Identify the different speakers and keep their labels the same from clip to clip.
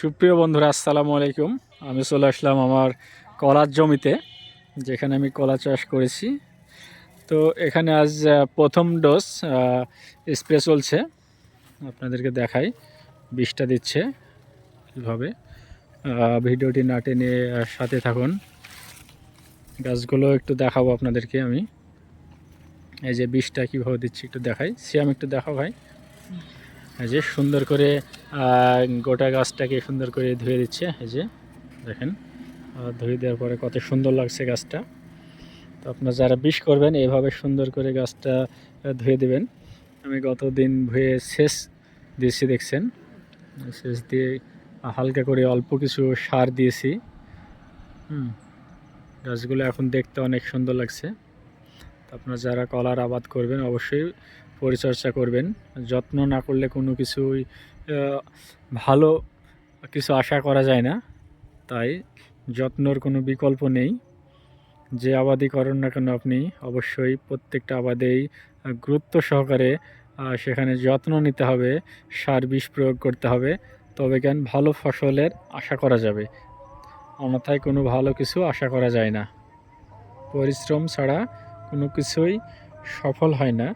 Speaker 1: সুপ্রিয় বন্ধুরা, আসসালামু আলাইকুম। আমি চলে আসলাম আমার কলার জমিতে, যেখানে আমি কলা চাষ করেছি। তো এখানে আজ প্রথম ডোজ স্প্রে চলছে। আপনাদেরকে দেখাই, বিষটা দিচ্ছে কীভাবে ভিডিওটি না টেনে সাথে থাকুন। গাছগুলো একটু দেখাবো আপনাদেরকে আমি। এই যে বিষটা কীভাবে দিচ্ছি একটু দেখাই। সিয়াম একটু দেখাও ভাই। এই যে সুন্দর করে গোটা গাছটাকে সুন্দর করে ধুয়ে দিচ্ছে, এই যে দেখেন। ধুয়ে দেওয়ার পরে কত সুন্দর লাগছে গাছটা। তো আপনারা যারা বিষ করবেন এইভাবে সুন্দর করে গাছটা ধুয়ে দেবেন। আমি গত দিন ধুয়ে শেষ দিয়েছি, দেখছেন? শেষ দিয়ে হালকা করে অল্প কিছু সার দিয়েছি। হুম, গাছগুলো এখন দেখতে অনেক সুন্দর লাগছে। আপনারা যারা কলার আবাদ করবেন, অবশ্যই পরিচর্যা করবেন। যত্ন না করলে কোনো কিছুই ভালো কিছু আশা করা যায় না। তাই যত্নর কোনো বিকল্প নেই। যে আবাদি করেন না কেন আপনি, অবশ্যই প্রত্যেকটা আবাদেই গুরুত্ব সহকারে সেখানে যত্ন নিতে হবে, সার বিষ প্রয়োগ করতে হবে। তবে কেন ভালো ফসলের আশা করা যাবে। অন্যথায় কোনো ভালো কিছু আশা করা যায় না। পরিশ্রম ছাড়া কোনো কিছুই সফল হয় না।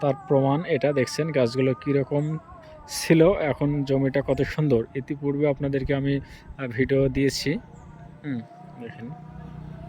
Speaker 1: তার প্রমাণ এটা, দেখছেন গাছগুলো কীরকম ছিল। এখন জমিটা কত সুন্দর। ইতিপূর্বে আপনাদেরকে আমি ভিডিও দিয়েছি। হুম, দেখেন।